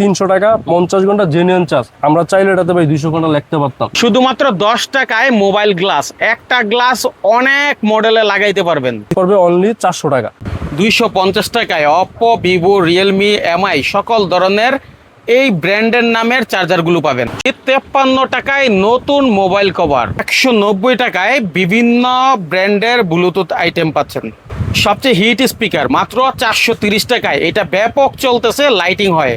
তিনশো টাকা পঞ্চাশ ঘণ্টা জেনুইন চার্জ আমরা চাইলে এটাতে ভাই দুইশো ঘণ্টা লিখতে পারতাম। শুধুমাত্র দশ টাকায় মোবাইল গ্লাস একটা গ্লাস অনেক মডেলে লাগাইতে পারবেন। পড়বে অনলি চারশো টাকা। দুইশো পঞ্চাশ টাকায় অপো ভিভো রিয়েলমি এমআই সকল ধরনের এই ব্র্যান্ডের নামের চার্জারগুলো পাবেন। তেপ্পান্ন টাকায় নতুন মোবাইল কভার একশো নব্বই টাকায় বিভিন্ন ব্র্যান্ডের ব্লুটুথ আইটেম পাচ্ছেন। সবচেয়ে হিট স্পিকার মাত্র চারশো তিরিশ টাকায়। এটা ব্যাপক চলতেছে লাইটিং হয়।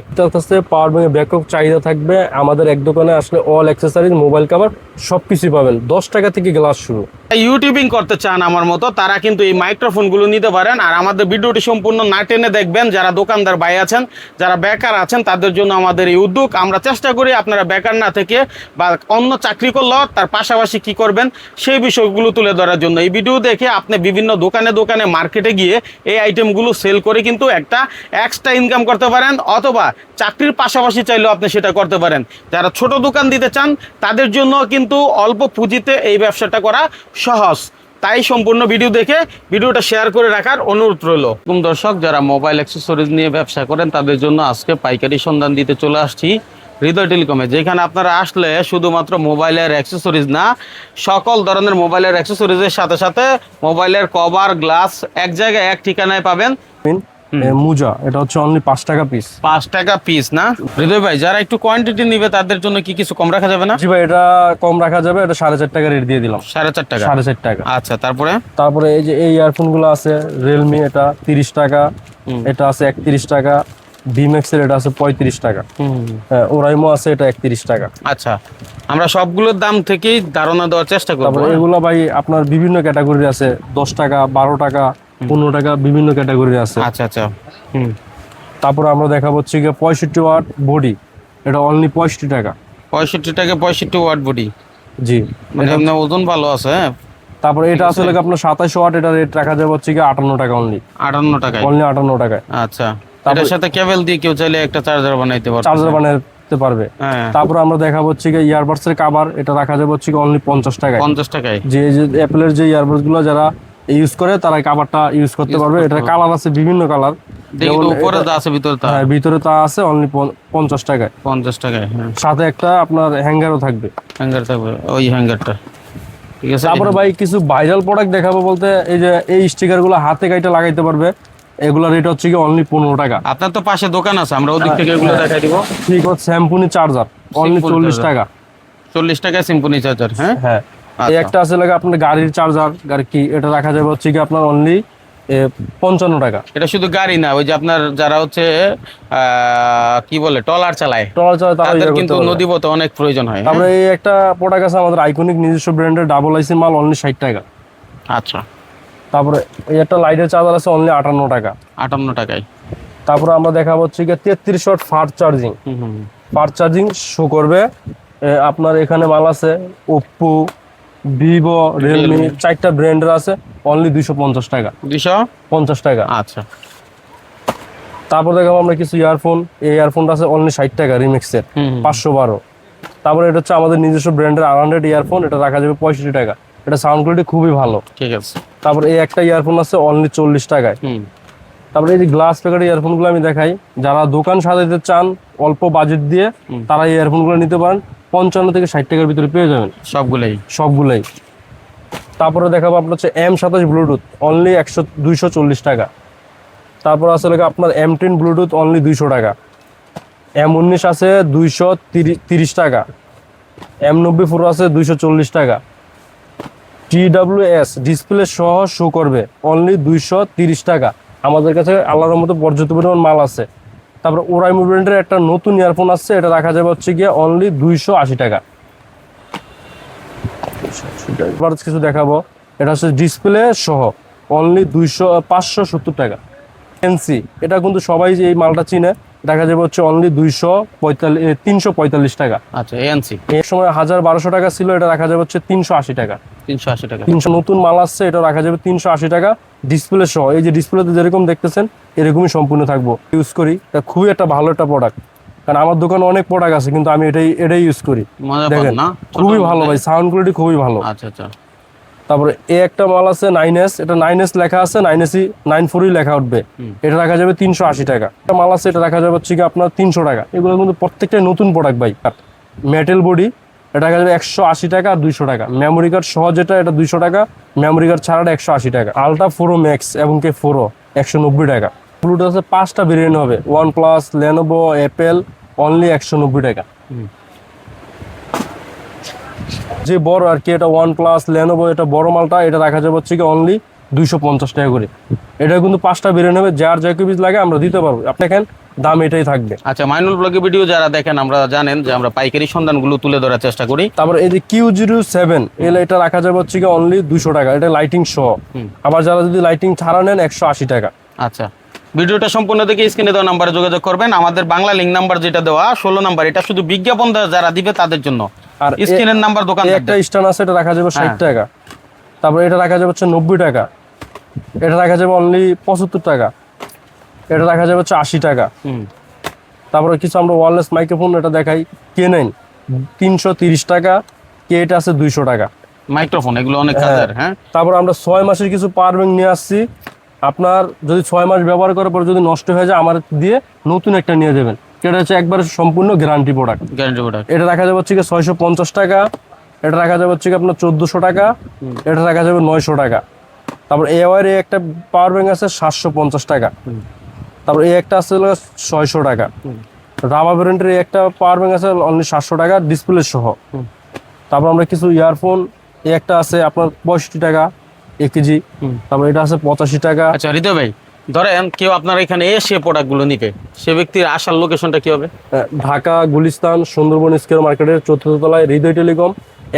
পাওয়ার ব্যাংকে ব্যাপক চাহিদা থাকবে। আমাদের এক দোকানে আসলে অল অ্যাক্সেসরিজ মোবাইল কভার সব কিছুই পাবেন। দশ টাকা থেকে গ্লাস শুরু। ইউটিউবিং করতে চান আমার মতো তারা কিন্তু এই মাইক্রোফোনগুলো নিতে পারেন। আর আমাদের ভিডিওটি সম্পূর্ণ না টেনে দেখবেন যারা দোকানদার ভাই আছেন যারা বেকার আছেন তাদের জন্য আমাদের এই উদ্যোগ। আমরা চেষ্টা করি আপনারা বেকার না থেকে বা অন্য চাকরি করলেও তার পাশাপাশি কি করবেন সেই বিষয়গুলো তুলে ধরার জন্য। এই ভিডিও দেখে আপনি বিভিন্ন দোকানে দোকানে মার্কেটে গিয়ে এই আইটেমগুলো সেল করে কিন্তু একটা এক্সট্রা ইনকাম করতে পারেন অথবা চাকরির পাশাপাশি চাইলেও আপনি সেটা করতে পারেন। যারা ছোট দোকান দিতে চান, তাদের জন্য কিন্তু অল্প পুঁজিতে এই ব্যবসাটা করা সহজ। তাই সম্পূর্ণ ভিডিও দেখে ভিডিওটা শেয়ার করে রাখার অনুরোধ রইল। দর্শক, যারা মোবাইল অ্যাক্সেসরিজ নিয়ে ব্যবসা করেন, তাদের জন্য আজকে পাইকারি সন্ধান দিতে চলে আসছি। হৃদয় টেলিকমে যেখানে আপনারা আসলে শুধুমাত্র মোবাইলের অ্যাক্সেসরিজ না সকল ধরনের মোবাইলের অ্যাক্সেসরিজের সাথে সাথে মোবাইলের কভার গ্লাস এক জায়গায় এক ঠিকানায় পাবেন। মুজা এটা হচ্ছে অনলি পাঁচ টাকা পিস পাঁচ টাকা পিস না? হৃদয় ভাই যারা একটু কোয়ান্টিটি নিবে তাদের জন্য কি কিছু কম রাখা যাবে না? জি ভাই এটা কম রাখা যাবে এটা সাড়ে চার টাকা রেট দিয়ে দিলাম। সাড়ে চার টাকা? সাড়ে চার টাকা। আচ্ছা তারপরে? তারপরে এই যে এই ইয়ারফোনগুলো আছে রিয়েলমি এটা তিরিশ টাকা এটা আছে একত্রিশ টাকা বিমেক্সের এটা আছে পঁয়ত্রিশ টাকা। হ্যাঁ ওরাইমো আছে এটা একত্রিশ টাকা। আচ্ছা আমরা সবগুলোর দাম থেকেই ধারণা দেওয়ার চেষ্টা করব এগুলো ভাই আপনার বিভিন্ন ক্যাটাগরি আছে দশ টাকা বারো টাকা পনেরো টাকা বিভিন্ন ক্যাটাগরি আছে। আচ্ছা আচ্ছা। হুম। তারপরে আমরা দেখাবো হচ্ছে গিয়ে পঁয়ষট্টি ওয়াট বডি এটা অনলি পঁয়ষট্টি টাকা। পঁয়ষট্টি টাকা পঁয়ষট্টি ওয়াট বডি। জি। মানে আপনার ওজন ভালো আছে হ্যাঁ। তারপরে এটা আসলে আপনার সাতাশ ওয়াট এটা রেট রাখা যাবে হচ্ছে গিয়ে আটান্ন টাকা অনলি আটান্ন টাকায়। অনলি আটান্ন টাকায়। আচ্ছা। এটার সাথে কেবল দিয়ে কেউ চাইলে একটা চার্জার বানাইতে পারবে। চার্জার বানাতে পারবে। হ্যাঁ। তারপরে আমরা দেখাবো হচ্ছে গিয়ে ইয়ারবাডস এর কাভার এটা রাখা যাবে হচ্ছে অনলি পঞ্চাশ টাকায়। পঞ্চাশ টাকায়। যে যে অ্যাপেলের যে ইয়ারবাডসগুলো যারা ইউজ করে তারা কাভারটা ইউজ করতে পারবে। এটা কালার আছে বিভিন্ন কালার উপরে যা আছে ভিতরে তা। হ্যাঁ ভিতরে তা আছে অনলি পঞ্চাশ টাকায়। পঞ্চাশ টাকায় হ্যাঁ। সাথে একটা আপনার হ্যাঙ্গারও থাকবে। হ্যাঙ্গার থাকবে ওই হ্যাঙ্গারটা ঠিক আছে তারপরে ভাই কিছু ভাইরাল প্রোডাক্ট দেখাবো বলতে এই যে এই স্টিকারগুলো হাতে কাইটা লাগাইতে পারবে। এগুলো রেট হচ্ছে কি অনলি পনেরো টাকা। আপনার তো পাশে দোকান আছে আমরা ওদিক থেকে এগুলো দেখাই দিব। ঠিক হচ্ছে শ্যাম্পুনি চার্জার অনলি চল্লিশ। টাকা। চল্লিশ টাকায় সিম্পনি চার্জার হ্যাঁ? হ্যাঁ। এই আচ্ছা। একটা আছে লাগে আপনার গাড়ির চার্জার গাড়ি কি এটা রাখা যাবে হচ্ছে কি আপনার অনলি পঞ্চান্ন টাকা। এটা শুধু গাড়ি না ওই যে আপনার যারা হচ্ছে কি বলে টলার চালায় টলার চালায় তাদের কিন্তু নদী পথে অনেক প্রয়োজন হয় হ্যাঁ? তারপরে এই একটা প্রোডাক্ট আছে আমাদের আইকনিক নিজস্ব ব্র্যান্ডের ডাবল আইসি মাল অনলি ষাট টাকা। আচ্ছা। তারপরে একটা লাইটের চার্জার আছে অনলি আটান্ন টাকা। আটান্ন টাকায়। তারপরে আমরা দেখা হচ্ছে কি তেত্রিশ watt fast charging. Fast charging show করবে আপনার এখানে মাল আছে ওপ্পো ভিভো রিয়েলমি চারটা ব্র্যান্ডের আছে অনলি দুইশো পঞ্চাশ টাকা। দুইশো? পঞ্চাশ টাকা। আচ্ছা। তারপর দেখাবো আমরা কিছু ইয়ারফোন এই ইয়ারফোনটা আছে অনলি ষাট টাকা রিমিক্সের। পাঁচশো বারো। তারপরে এটা হচ্ছে আমাদের নিজস্ব ব্র্যান্ডের আনহান্ড্রেড ইয়ারফোন এটা রাখা যাবে পঁয়ষট্টি টাকা। এটা সাউন্ড কোয়ালিটি খুবই ভালো। ঠিক আছে। তারপরে এই একটা ইয়ারফোন আছে অনলি চল্লিশ টাকায়। তারপরে এই যে গ্লাস প্যাকেটের ইয়ারফোনগুলো আমি দেখাই যারা দোকান সাজাতে চান অল্প বাজেট দিয়ে তারা এই ইয়ারফোনগুলো নিতে পারেন। পঞ্চান্ন থেকে ষাট টাকার ভিতরে পেয়ে যাবেন। সবগুলোই। সবগুলোই। তারপরে দেখাবো আপনার হচ্ছে এম সাতাশ ব্লুটুথ অনলি একশো দুইশো চল্লিশ টাকা। তারপর আসলে আপনার এম টেন ব্লুটুথ অনলি দুইশো টাকা। এম উনিশ আছে দুইশো তিরিশ টাকা। এম নব্বই প্রো আছে দুইশো চল্লিশ টাকা। টি ডাব্লিউ এস ডিসপ্লে সহ শো করবে। অনলি দুইশো টাকা। আমাদের কাছে আল্লাহর মতো পর্যাপ্ত পরিমাণ মাল আছে। তারপর ওরাই মুভমেন্টের একটা নতুন ইয়ারফোন আসছে, এটা রাখা যাবে হচ্ছে গিয়ে অনলি দুইশো আশি টাকা। কিছু দেখাবো। এটা হচ্ছে ডিসপ্লে সহ অনলি দুইশো পাঁচশো সত্তর টাকা। এনসি এটা কিন্তু সবাই এই মালটা চিনে। দেখা যাবে হচ্ছে অনলি দুইশো পঁয়তাল্লিশ তিনশো পঁয়তাল্লিশ টাকা। আচ্ছা এএনসি এর সময় হাজার বারোশো টাকা ছিল এটা রাখা যাবে হচ্ছে তিনশো আশি টাকা। তিনশো আশি টাকা। তিনশো নতুন মাল আসছে এটা রাখা যাবে তিনশো আশি টাকা। ডিসপ্লে সহ এই যে ডিসপ্লেতে যেরকম দেখতেছেন এরকমই সম্পূর্ণ থাকব। ইউজ করি এটা খুবই একটা ভালো একটা প্রোডাক্ট কারণ আমার দোকানে অনেক প্রোডাক্ট আছে কিন্তু আমি এটাই এটাই ইউজ করি। দেখেন খুবই ভালো ভাই সাউন্ড কোয়ালিটি খুবই ভালো। আচ্ছা আচ্ছা। তারপরে এ একটা মাল আছে নাইন এস এটা নাইন এস লেখা আছে নাইন এসই নাইন ফোরই লেখা উঠবে। এটা রাখা যাবে তিনশো আশি টাকা। একটা মাল আছে এটা রাখা যাবে হচ্ছে কি আপনার তিনশো টাকা। এগুলো কিন্তু প্রত্যেকটাই নতুন প্রোডাক্ট ভাই। মেটেল বডি এটা রাখা যাবে একশো আশি টাকা আর দুইশো টাকা। মেমোরি কার্ড সহ যেটা এটা দুইশো টাকা। মেমোরি কার্ড ছাড়াটা একশো আশি টাকা। আলট্রা ফোরো ম্যাক্স এবং কে ফোরো একশো নব্বই টাকা। ব্লুটুথ আছে পাঁচটা ভেরিয়েন্ট হবে। OnePlus Lenovo Apple only একশো নব্বই টাকা। যে বড় আর কি এটা ওয়ান প্লাস লেনোভো এটা বড় মালটা এটা রাখা যাবে হচ্ছে কি অনলি দুইশো পঞ্চাশ টাকা করে। এটা কিন্তু পাঁচটা বেরিয়ে নেবে যার যা পিস লাগে আমরা দিতে পারব। আপনি দেখেন দাম এটাই থাকবে। আচ্ছা মাইনুল ব্লগে ভিডিও যারা দেখেন আমরা জানেন যে আমরা পাইকারি সন্ধানগুলো তুলে ধরার চেষ্টা করি। তারপর এই যে কিউ জিরো সেভেন এটা রাখা যাবে হচ্ছে কি অনলি দুশো টাকা এটা লাইটিং সহ। আবার যারা যদি লাইটিং ছাড়া নেন একশো আশি টাকা। আচ্ছা। ভিডিওটা সম্পূর্ণ দেখে স্ক্রিনে দেওয়া নাম্বারে যোগাযোগ করবেন। আমাদের বাংলা লিঙ্ক নাম্বার যেটা দেওয়া ষোলো নাম্বার এটা শুধু বিজ্ঞাপন যারা দিবে তাদের জন্য। আর স্ক্রিনের নাম্বার দোকান একটা স্ট্যান্ড আছে এটা রাখা যাবে ষাট হ্যাঁ। টাকা। তারপর এটা রাখা যাবে হচ্ছে নব্বই টাকা। এটা রাখা যাবে অনলি পঁচাত্তর টাকা। এটা রাখা যাবে হচ্ছে আশি টাকা। তারপরে কিছু আমরা ওয়ারলেস মাইক্রোফোন এটা দেখাই। কে নাইন তিনশো তিরিশ টাকা। কে এটা আছে দুইশো টাকা। মাইক্রোফোন এগুলো অনেক কাজের হ্যাঁ। তারপর আমরা ছয় মাসের কিছু পাওয়ার ব্যাংক নিয়ে আসছি। আপনার যদি ছয় মাস ব্যবহার করার পর যদি নষ্ট হয়ে যায় আমার দিয়ে নতুন একটা নিয়ে যাবেন। এটা হচ্ছে একবারে সম্পূর্ণ গ্যারান্টি প্রোডাক্ট গ্যারান্টি প্রোডাক্ট এটা রাখা যাবে হচ্ছে কি ছয়শো পঞ্চাশ টাকা এটা রাখা যাবে হচ্ছে আপনার চোদ্দোশো টাকা এটা রাখা যাবে নয়শো টাকা। তারপর এ ওয়ার এ একটা পাওয়ার ব্যাংক আছে সাতশো পঞ্চাশ টাকা। তারপর এই একটা আছে ছয়শো টাকা। রাবা ব্র্যান্ডের এই একটা পাওয়ার ব্যাংক আছে অনলি সাতশো টাকা ডিসপ্লে সহ। তারপর আমরা কিছু ইয়ারফোন এই একটা আছে আপনার পঁয়ষট্টি টাকা। এক কেজি। তারপর এটা আছে পঁচাশি টাকা। আচ্ছা হৃদয় ভাই ধরেন কেউ আপনার এখানে এসে প্রোডাক্টগুলো নিবে সে ব্যক্তির আসার লোকেশনটা কি হবে? ঢাকা গুলিস্তান সুন্দরবন স্কোয়ার মার্কেটের চতুর্থ তলায় হৃদয় টেলিকম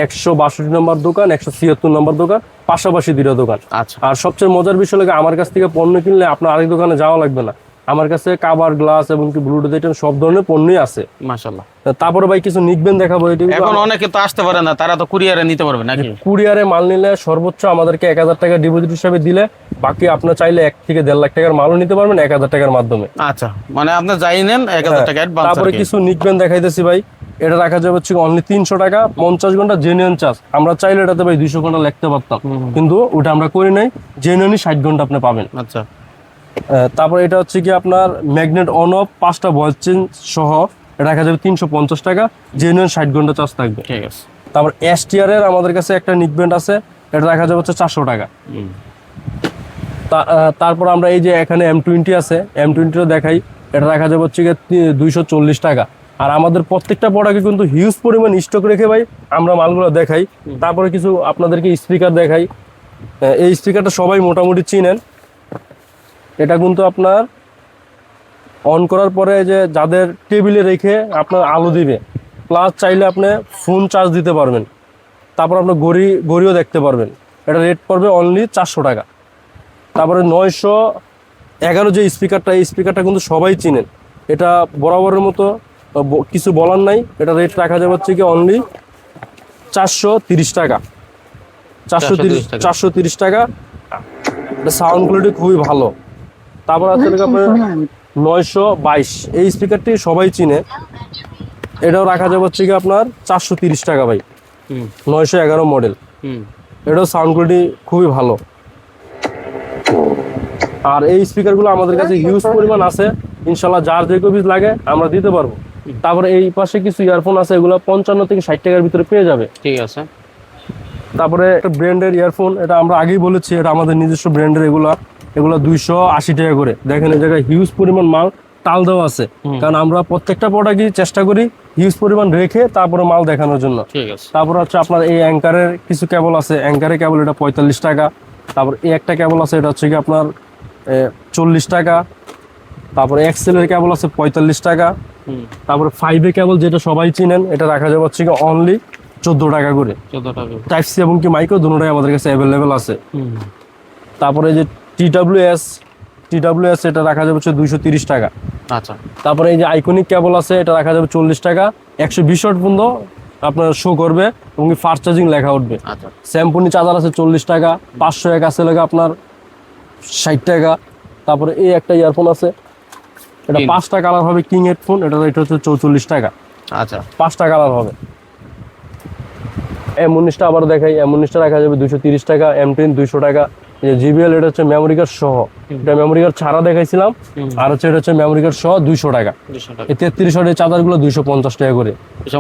একশো বাষট্টি নম্বর দোকান একশো ছিয়াত্তর নম্বর দোকান পাশাপাশি দুটো দোকান। আচ্ছা। আর সবচেয়ে মজার বিষয় লাগে আমার কাছ থেকে পণ্য কিনলে আপনার আরেক দোকানে যাওয়া লাগবে না। আমার কাছে কাবার গ্লাস এবং কি ব্লুটুথ আইটেম সব ধরনের পণ্যই আছে। মাশাল্লাহ তারপরে ভাই কিছু নিকবেন দেখাবো এটি এখন অনেকে তো আসতে পারে না তারা তো কুরিয়ারে নিতে পারবে নাকি? কুরিয়ারে মাল নিলে সর্বোচ্চ আমাদেরকে এক হাজার টাকা ডিপোজিট হিসাবে দিলে বাকি আপনার চাইলে এক থেকে দেড় লাখ টাকার মালও নিতে পারবেন এক হাজার টাকার মাধ্যমে। আচ্ছা মানে আপনি যাই নেন এক হাজার টাকা অ্যাডভান্স তারপরে কিছু নিকবেন দেখাইতেছি ভাই এটা রাখা যাবে হচ্ছে অনলি তিনশো টাকা পঞ্চাশ ঘণ্টা জেনুইন চার্জ আমরা চাইলে এটাতে ভাই দুইশো ঘণ্টা লিখতে পারতাম কিন্তু ওটা আমরা করি নাই জেনুইনই ষাট ঘণ্টা আপনি পাবেন। আচ্ছা। তারপরে এটা হচ্ছে কি আপনার ম্যাগনেট অন অফ পাঁচটা ভয়েস চেঞ্জ সহ এটা রাখা যাবে তিনশো পঞ্চাশ টাকা জেনুইন ষাট ঘণ্টা চার্জ থাকবে। ঠিক আছে। তারপর এসটিআর এর আমাদের কাছে একটা নিকবেন্ড আছে এটা রাখা যাবে হচ্ছে চারশো টাকা। তারপর আমরা এই যে এখানে এম টোয়েন্টি আছে এম টোয়েন্টিও দেখাই এটা রাখা যাবে হচ্ছে দুইশো চল্লিশ টাকা। আর আমাদের প্রত্যেকটা প্রোডাক্টে কিন্তু হিউজ পরিমাণ স্টক রেখে ভাই আমরা মালগুলো দেখাই। তারপরে কিছু আপনাদেরকে স্পিকার দেখাই। এই স্পিকারটা সবাই মোটামুটি চিনেন। এটা কিন্তু আপনার অন করার পরে যে যাদের টেবিলে রেখে আপনার আলো দিবে প্লাস চাইলে আপনি ফোন চার্জ দিতে পারবেন। তারপর আপনার ঘড়ি ঘড়িও দেখতে পারবেন। এটা রেট পড়বে অনলি চারশো টাকা। তারপরে নয়শো এগারো যে স্পিকারটা এই স্পিকারটা কিন্তু সবাই চিনেন। এটা বরাবরের মতো কিছু বলার নাই। এটা রেট রাখা যাবে হচ্ছে কি অনলি চারশো তিরিশ টাকা। চারশো তিরিশ চারশো তিরিশ টাকা। সাউন্ড কোয়ালিটি খুবই ভালো। তারপর আছে হলো আপনার নয়শো বাইশ। এই স্পিকারটি সবাই চিনে। এটাও রাখা যাবে হচ্ছে কি আপনার চারশো তিরিশ টাকা ভাই। নয়শো এগারো মডেল এটাও সাউন্ড কোয়ালিটি খুবই ভালো। আর এই স্পিকারগুলো আমাদের কাছে হিউজ পরিমাণ আছে। ইনশাল্লাহ যার যে পিস লাগে আমরা দিতে পারব। তারপরে এই পাশে কিছু ইয়ারফোন আছে এগুলো পঞ্চান্ন থেকে ষাট টাকার ভিতরে পেয়ে যাবে। ঠিক আছে। তারপরে একটা ব্র্যান্ডের ইয়ারফোন এটা আমরা আগেই বলেছি এটা আমাদের নিজস্ব ব্র্যান্ডের এগুলো। এগুলো দুইশো আশি টাকা করে। দেখেন এই জায়গায় হিউজ পরিমাণ মাল তাল দেওয়া আছে। কারণ আমরা প্রত্যেকটা প্রোডাক্টই চেষ্টা করি হিউজ পরিমাণ রেখে তারপরে মাল দেখানোর জন্য। তারপর হচ্ছে আপনার এই অ্যাঙ্কারের কিছু কেবল আছে। অ্যাঙ্কারের কেবল এটা পঁয়তাল্লিশ টাকা। তারপর এই একটা কেবল আছে এটা হচ্ছে কি আপনার চল্লিশ টাকা। তারপরে এক্সেলের কেবল আছে পঁয়তাল্লিশ টাকা। তারপরে ফাইভে কেবল যেটা সবাই চিনেন এটা রাখা যাবে হচ্ছে কি অনলি চোদ্দ টাকা করে। চোদ্দ টাকা টাইপ সি এবং কি মাইক্রো দুটোটাই আমাদের কাছে অ্যাভেলেবেল আছে। তারপরে যে T W S T W S এটা রাখা যাবে হচ্ছে দুইশো তিরিশ টাকা। আচ্ছা। তারপরে এই যে আইকনিক কেবল আছে এটা রাখা যাবে চল্লিশ টাকা। একশো বিশ পর্যন্ত আপনার শো করবে এবং ফাস্ট চার্জিং লেখা উঠবে। আচ্ছা। স্যাম্পুনি চার্জার আছে চল্লিশ টাকা পাঁচশো এক আছে লেগে আপনার ষাট টাকা। তারপরে এই একটা ইয়ারফোন আছে। এটা পাঁচটা কালার হবে কিং হেডফোন এটা রেট হচ্ছে চৌচল্লিশ টাকা। আচ্ছা। পাঁচটা কালার হবে। এম উনিশটা আবার দেখাই এম উনিশটা রাখা যাবে দুশো তিরিশ টাকা এম টেন দুইশো টাকা। যে জিবিএল এটা হচ্ছে মেমোরি কার্ড সহ। এটা মেমোরি কার্ড ছাড়া দেখাইছিলাম আর হচ্ছে এটা হচ্ছে মেমোরি কার্ড সহ দুইশো টাকা। এই তেত্রিশ ওয়াটের চার্জারগুলো দুইশো পঞ্চাশ টাকা করে।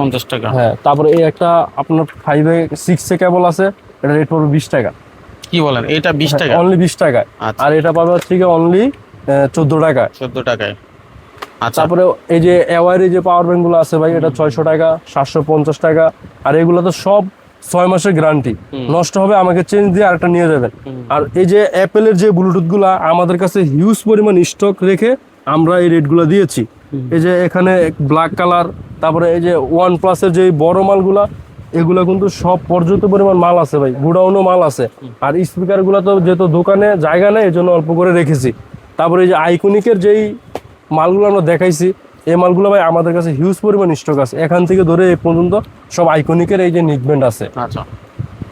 পঞ্চাশ টাকা। হ্যাঁ তারপরে এই একটা আপনার ফাইভে সিক্সে কেবল আছে এটা রেট পড়বে বিশ টাকা। কি বলেন এটা বিশ টাকা? অনলি বিশ টাকায় আচ্ছা। আর এটা পাবে হচ্ছে কি অনলি চোদ্দ টাকায় চোদ্দ টাকায়। আচ্ছা। তারপরে এই যে এওয়ারি যে পাওয়ার ব্যাংকগুলো আছে ভাই এটা ছয়শো টাকা সাতশো পঞ্চাশ টাকা আর এগুলো তো সব ছয় মাসের গ্যারান্টি নষ্ট হবে আমাকে চেঞ্জ দিয়ে আরেকটা নিয়ে যাবেন। আর এই যে অ্যাপেলের যে ব্লুটুথগুলা আমাদের কাছে হিউজ পরিমাণ স্টক রেখে আমরা এই রেটগুলো দিয়েছি। এই যে এখানে ব্ল্যাক কালার তারপরে এই যে ওয়ান প্লাসের যে বড় মালগুলা এগুলো কিন্তু সব পর্যাপ্ত পরিমাণ মাল আছে ভাই গুডাউনও মাল আছে। আর স্পিকারগুলো তো যেহেতু দোকানে জায়গা নেই এই জন্য অল্প করে রেখেছি। তারপরে এই যে আইকনিকের যেই মালগুলো আমরা দেখাইছি এই মালগুলো ভাই আমাদের কাছে হিউজ পরিমাণ স্টক আছে। এখান থেকে ধরে এই পর্যন্ত সব আইকনিকের এই যে নিকবেন্ড আছে। আচ্ছা।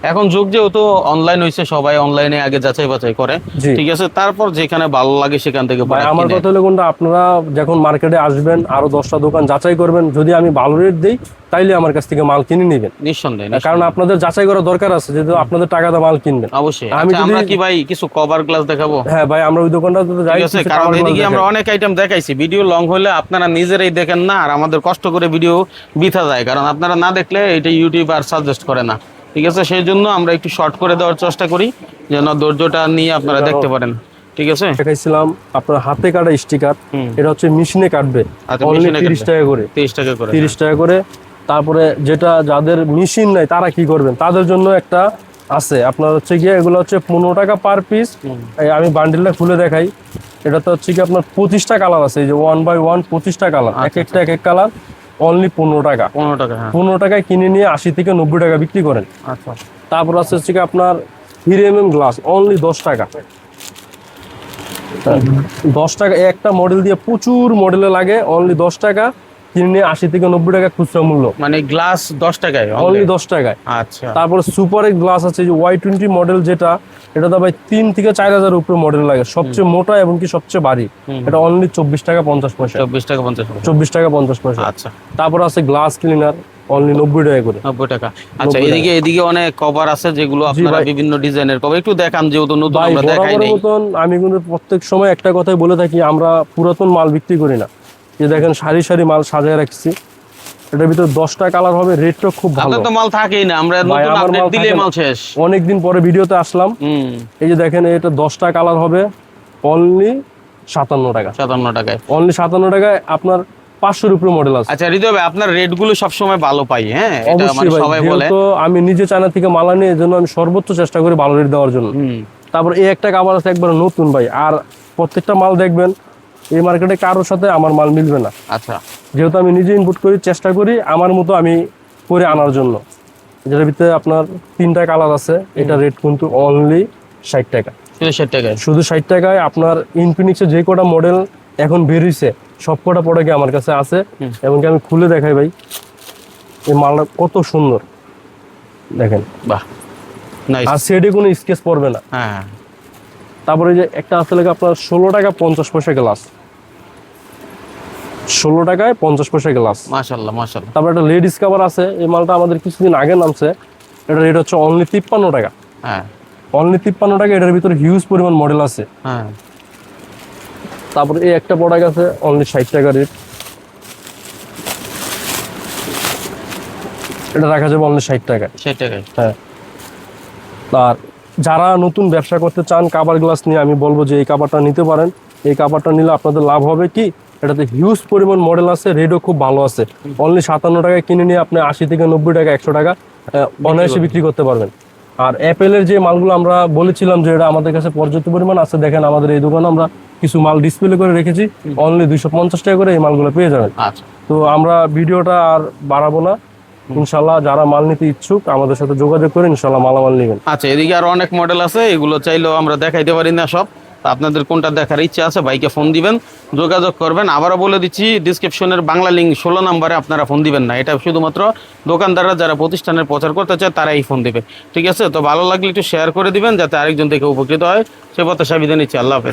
এখন যুগ যেহেতু অনলাইন হয়েছে সবাই অনলাইনে আগে যাচাই বাছাই করে। ঠিক আছে? তারপর যেখানে ভালো লাগে সেখান থেকে আমার কথা হলো কোনটা আপনারা যখন মার্কেটে আসবেন আরও দশটা দোকান যাচাই করবেন। যদি আমি ভালো রেট দিই তাইলে আমার কাছ থেকে মাল কিনে নেবেন। নিঃসন্দেহে কারণ আপনাদের যাচাই করা দরকার আছে যেহেতু আপনাদের টাকা দিয়ে মাল কিনবেন। অবশ্যই। আমি আচ্ছা, যদি- আমরা কি ভাই কিছু কভার গ্লাস দেখাবো? হ্যাঁ ভাই আমরা ওই দোকানটাতে যাই আছে কারণ এদিকে আমরা অনেক আইটেম দেখাইছি। ভিডিও লং হলে আপনারা নিজেরাই দেখেন না আর আমাদের কষ্ট করে ভিডিও বিথা যায়। কারণ আপনারা না দেখলে এটা ইউটিউব আর সাজেস্ট করে না। ঠিক আছে? সেই জন্য আমরা একটু শর্ট করে দেওয়ার চেষ্টা করি যেন ধৈর্যটা নিয়ে আপনারা দেখতে পারেন। ঠিক আছে? দেখাইছিলাম আপনার হাতে কাটা স্টিকার এটা হচ্ছে মেশিনে কাটবে। আচ্ছা, তিরিশ টাকা করে। তিরিশ টাকা করে তিরিশ টাকা করে। তারপরে যেটা যাদের মেশিন নাই তারা কি করবেন? তাদের জন্য একটা আছে। আপনার হচ্ছে গিয়ে এগুলো হচ্ছে পনেরো টাকা পার পিস আমি বান্ডিলটা খুলে দেখাই। এটা তো হচ্ছে কি আপনার পঁচিশটা কালার আছে। এই যে ওয়ান বাই ওয়ান পঁচিশটা কালার এক একটা এক এক কালার অনলি পনেরো টাকা। পনেরো টাকা হ্যাঁ। পনেরো টাকায় কিনে নিয়ে আশি থেকে নব্বই টাকা বিক্রি করেন। আচ্ছা। তারপর আছে হচ্ছে আপনার হিরে এম এম গ্লাস অনলি দশ টাকা। দশ টাকা একটা মডেল দিয়ে প্রচুর মডেলে লাগে অনলি দশ টাকা। কিনে আশি থেকে নব্বই টাকা খুচরা মূল্য। মানে গ্লাস দশ টাকায় অনলি দশ টাকায়। আচ্ছা। তারপরে সুপার গ্লাস আছে যে ওয়াই টোয়েন্টি মডেল যেটা এটা তো ভাই তিন থেকে চার হাজার উপরে মডেল লাগে। সবচেয়ে মোটা এবং কি সবচেয়ে ভারী এটা অনলি চব্বিশ টাকা পঞ্চাশ পয়সা। চব্বিশ টাকা পঞ্চাশ পয়সা। চব্বিশ টাকা পঞ্চাশ পয়সা। আচ্ছা। তারপর আছে গ্লাস ক্লিনার অনলি নব্বই টাকা করে। নব্বই টাকা। আচ্ছা এদিকে এদিকে অনেক কভার আছে যেগুলো আপনারা বিভিন্ন ডিজাইনের কভার একটু দেখান যেহেতু নতুন আমরা দেখাই নেই। মতন আমি কিন্তু প্রত্যেক সময় একটা কথাই বলে থাকি আমরা পুরাতন মাল বিক্রি করি না। যে দেখেন সারি সারি মাল সাজায় রাখছি। এটার ভিতরে দশটা কালার হবে রেটটা খুব ভালো। তো মাল থাকেই না আমরা নতুন আপডেট দিলে মাল শেষ। অনেকদিন পরে ভিডিওতে আসলাম। এই যে দেখেন এটা দশটা কালার হবে অনলি সাতান্ন টাকা। সাতান্ন টাকায়। অনলি সাতান্ন টাকায় আপনার পাঁচশোর উপরে মডেল আছে। আচ্ছা হৃদয় আপনার রেটগুলো সবসময় ভালো পাই হ্যাঁ? এটা মানে অবশ্যই সবাই বলে। যেহেতু আমি নিজে চায়না থেকে মাল আনি এই জন্য আমি সর্বোচ্চ চেষ্টা করি ভালো রেট দেওয়ার জন্য। তারপর এই একটা কাবার আছে একবার নতুন ভাই আর প্রত্যেকটা মাল দেখবেন এই মার্কেটে কারোর সাথে আমার মাল মিলবে না। আচ্ছা। যেহেতু আমি নিজে ইনপুট করি চেষ্টা করি আমার মতো আমি করে আনার জন্য। যেটার ভিতরে আপনার তিনটা কালার আছে এটা রেট কিন্তু অনলি ষাট টাকা। শুধু ষাট টাকায়? শুধু ষাট টাকায় আপনার ইনফিনিক্সের যে কটা মডেল এখন বেরিয়েছে সব কটা প্রোডাক্ট আমার কাছে আছে। এমনকি আমি খুলে দেখাই ভাই এই মালটা কত সুন্দর। দেখেন। বাহ। আর সেটে কোনো স্কেচ পড়বে না। হ্যাঁ। তারপরে যে একটা আছে লাগে আপনার ষোলো টাকা পঞ্চাশ পয়সা গ্লাস ষোলো টাকায় পঞ্চাশ পয়সা গ্লাস মাশাল্লাহ মাশাল্লাহ তারপর একটা লেডিস কাভার আছে এই মালটা আমাদের কিছুদিন আগে নামছে। এটা রেট হচ্ছে অনলি তিপ্পান্ন টাকা। হ্যাঁ। অনলি তিপ্পান্ন টাকা এটার ভিতরে হিউজ পরিমাণ মডেল আছে। হ্যাঁ। তারপরে এই একটা প্রোডাক্ট আছে অনলি ষাট টাকা রেট এটা রাখা যাবে অনলি ষাট টাকায়। ষাট টাকায়। হ্যাঁ। আর যারা নতুন ব্যবসা করতে চান কাবার গ্লাস নিয়ে আমি বলব যে এই কাবারটা নিতে পারেন। এই কাবারটা নিলে আপনাদের লাভ হবে কি? এটাতে হিউজ পরিমাণ মডেল আছে রেটও খুব ভালো আছে। অনলি সাতান্ন টাকায় কিনে নিয়ে আপনি আশি থেকে নব্বই টাকা একশো টাকা অনায়াসে বিক্রি করতে পারবেন। আর অ্যাপেলের যে মালগুলো আমরা বলেছিলাম যে এটা আমাদের কাছে পর্যাপ্ত পরিমাণ আছে দেখেন আমাদের এই দোকানে আমরা কিছু মাল ডিসপ্লে করে রেখেছি। অনলি দুইশো পঞ্চাশ টাকা করে এই মালগুলো পেয়ে যাবেন। আচ্ছা। তো আমরা ভিডিওটা আর বাড়াবো না। ইনশাল্লাহ যারা মাল নিতে ইচ্ছুক আমাদের সাথে যোগাযোগ করে ইনশাল্লাহ মালামাল নেবেন। আচ্ছা এদিকে আরও অনেক মডেল আছে, এগুলো চাইলেও আমরা দেখাইতে পারি না সব। আপনাদের কোনটা দেখার ইচ্ছা আছে বাইকে ফোন দিবেন, যোগাযোগ করবেন। আবারও বলে দিচ্ছি ডিসক্রিপশনের বাংলা লিঙ্ক ষোলো নম্বরে আপনারা ফোন দিবেন না। এটা শুধুমাত্র দোকানদাররা যারা প্রতিষ্ঠানের প্রচার করতে চায়, তারাই ফোন দিবে। ঠিক আছে? তো ভালো লাগলে একটু শেয়ার করে দিবেন, যাতে আরেকজন থেকে উপকৃত হয়। সে পথে সাবিধান নিচ্ছি, আল্লাহ হাফেজ।